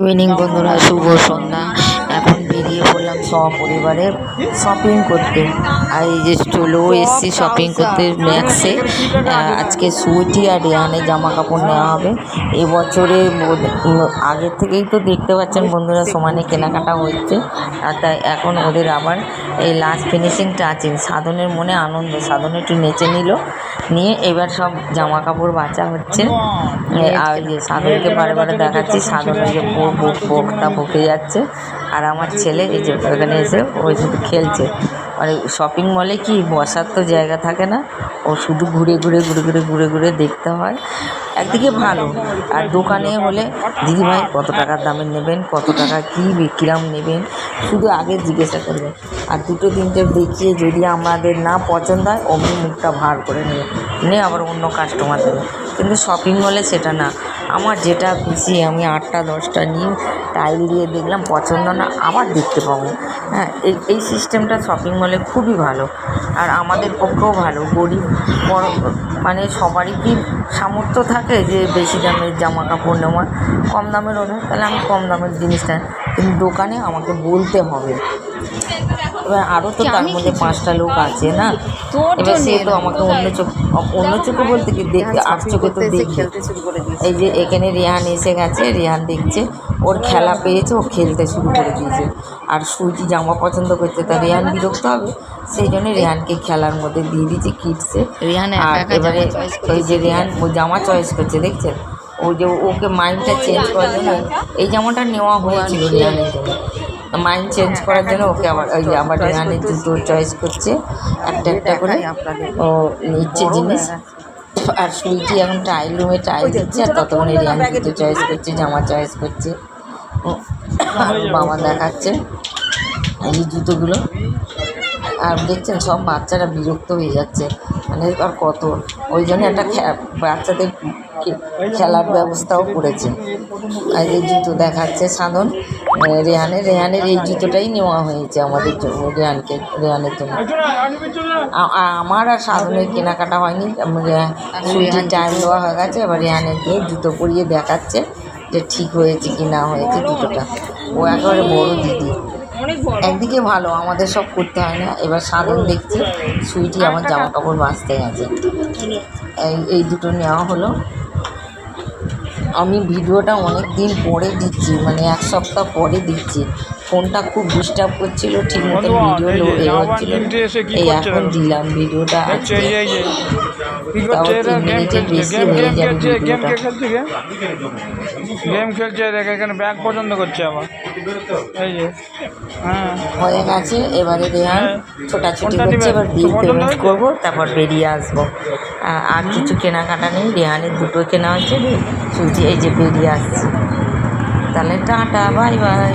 Evening বন্ধুরা শুভ সন্ধ্যা এখন পড়লাম সপরিবারে শপিং করতে। আর এই যে চলো এসছি শপিং করতে ম্যাক্সে আজকে সুইটি আর রেহানের জামা কাপড় নেওয়া হবে। এবছরে আগের থেকেই তো দেখতে পাচ্ছেন বন্ধুরা সমানে কেনাকাটা হচ্ছে। আর তাই এখন ওদের আবার এই লাস্ট ফিনিশিং টাচিং সাধনের মনে আনন্দ। সাধন একটু নেচে নিল। নিয়ে এবার সব জামা কাপড় বাঁচা হচ্ছে আর যে সাধনকে বারে বারে দেখাচ্ছি সাধনের যে বো- বো- বকটা বকে যাচ্ছে। আর আমার ছেলে এই যে এখানে এসে ওই শুধু খেলছে। মানে শপিং মলে কি বসার তো জায়গা থাকে না, ও শুধু ঘুরে ঘুরে ঘুরে ঘুরে ঘুরে ঘুরে দেখতে হয়। একদিকে ভালো, আর দোকানে হলে দিদিভাই কত টাকার দামের নেবেন, কত টাকা কী বিক্রাম নেবেন, শুধু আগে জিজ্ঞাসা করবেন আর দুটো তিনটে দেখিয়ে যদি আমাদের না পছন্দ হয়, অমনি মুখটা ভার করে নেবে নিয়ে আবার অন্য কাস্টমার দেবে। কিন্তু শপিং মলে সেটা না। আমার যেটা খুশি, আমি আটটা, দশটা নিয়ে টাইল দিয়ে দেখলাম, পছন্দ না, আবার দেখতে পাবো। হ্যাঁ এই এই সিস্টেমটা শপিং মলে খুবই ভালো। আর আমাদের পক্ষেও ভালো, গরিব, বড় মানে সবারই কি সামর্থ্য থাকে যে বেশি দামের জামা কাপড় নেওয়ার কম দামের হলে তাহলে আমি কম দামের জিনিসটা কিন্তু দোকানে আমাকে বলতে হবে এবার আরও তো তার মধ্যে পাঁচটা লোক আছে না? এবার সে তো আমাকে অন্য চোখ অন্য চোখে বলতে কি দেখতে আর চোখে তো দেখবে এই যে এখানে রেহান এসে গেছে রেহান দেখছে ওর খেলা পেয়েছে ও খেলতে শুরু করে দিয়েছে। আর সুইটি জামা পছন্দ করছে তা রেহান বিরক্ত হবে। সেই জন্য রেহানকে খেলার মধ্যে দিয়ে দিয়েছে কিটসে রেহান আর এবারে ওই যে রেহান ও জামা চয়েস করছে দেখছেন? ও যে ওকে মাইন্ডটা চেঞ্জ করার জন্য এই জামাটা নেওয়া হয়েছিল রেহানের জন্য। মাইন্ড চেঞ্জ করার জন্য ওকে আবার ওই আবার রেহানের জুতো চয়েস করছে একটা একটা করে। ও নিচ্ছে জিনিস। আর সুইটি এখন ট্রায়াল রুমে ট্রায়াল দিচ্ছে আর ততক্ষণে রিয়ান জুতো চয়েস করছে জামা চয়েস করছে। বাবা দেখাচ্ছে। এই জুতোগুলো। আর দেখছেন সব বাচ্চারা বিরক্ত হয়ে যাচ্ছে। মানে আর কত? ওই জন্য একটা বাচ্চাদের খেলার ব্যবস্থাও করেছে। আর এই জুতো দেখাচ্ছে সাধন রেহানের রেহানের এই জুতোটাই নেওয়া হয়েছে আমাদের জন্য রেহানকে, রেহানের জন্য। আমার আর সাধনের কেনাকাটা হয়নি সুইটির টাইম দেওয়া হয়ে গেছে, এবার রেহানেরকে জুতো পরিয়ে দেখাচ্ছে যে ঠিক হয়েছে কি না হয়েছে জুতোটা। ও একেবারে বড় দিদি। একদিকে ভালো, আমাদের সব করতে হয় না। এবার সাধন দেখছি, সুইটি আমার জামা কাপড় বাঁচতে গেছে। এই এই দুটো নেওয়া হলো। আমি ভিডিওটা অনেক দিন পরে দিচ্ছি মানে এক সপ্তাহ পরে দিচ্ছি। ফোনটা খুব ডিস্টার্ব করছিল ঠিক মতো ভিডিও হচ্ছিল এই এখন দিলাম ভিডিওটা আজকে। তাও তিন গেম মিনিটের খেলছে বেশি গেম হয়ে গেম যাবে খেলছে গেম ভিডিওটা। খেলছে গে গেম খেলছে দেখ এখানে ব্যাগ পছন্দ করছে আবার। এই যে হ্যাঁ। হয়ে গেছে এবারে রেহান ছোটাছুটি কোনটা করছে? এবার বিল পেমেন্ট? করব তারপর বেরিয়ে আসব। আর কিছু কেনাকাটা নেই রেহানের দুটো কেনা হচ্ছে সুজি, এই যে বেরিয়ে আসছে। তাহলে টাটা, বাই বাই।